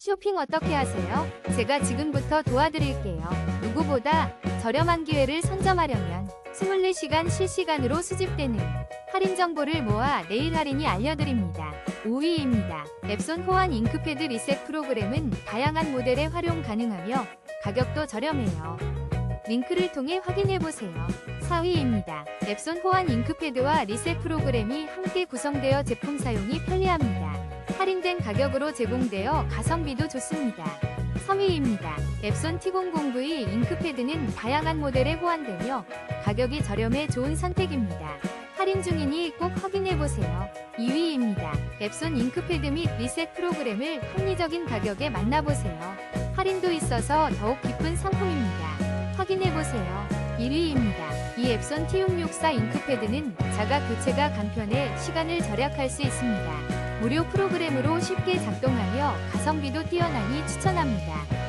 쇼핑 어떻게 하세요? 제가 지금부터 도와드릴게요. 누구보다 저렴한 기회를 선점하려면 24시간 실시간으로 수집되는 할인 정보를 모아 내일 할인이 알려드립니다. 5위입니다. 앱손 호환 잉크패드 리셋 프로그램은 다양한 모델에 활용 가능하며 가격도 저렴해요. 링크를 통해 확인해보세요. 4위입니다. 앱손 호환 잉크패드와 리셋 프로그램이 함께 구성되어 제품 사용이 편리합니다. 할인된 가격으로 제공되어 가성비도 좋습니다. 3위입니다. 앱손 T00V 잉크패드는 다양한 모델에 호환되며 가격이 저렴해 좋은 선택입니다. 할인 중이니 꼭 확인해보세요. 2위입니다. 앱손 잉크패드 및 리셋 프로그램을 합리적인 가격에 만나보세요. 할인도 있어서 더욱 기쁜 상품입니다. 확인해보세요. 1위입니다. 이 앱손 T664 잉크패드는 자가 교체가 간편해 시간을 절약할 수 있습니다. 무료 프로그램으로 쉽게 작동하며 가성비도 뛰어나니 추천합니다.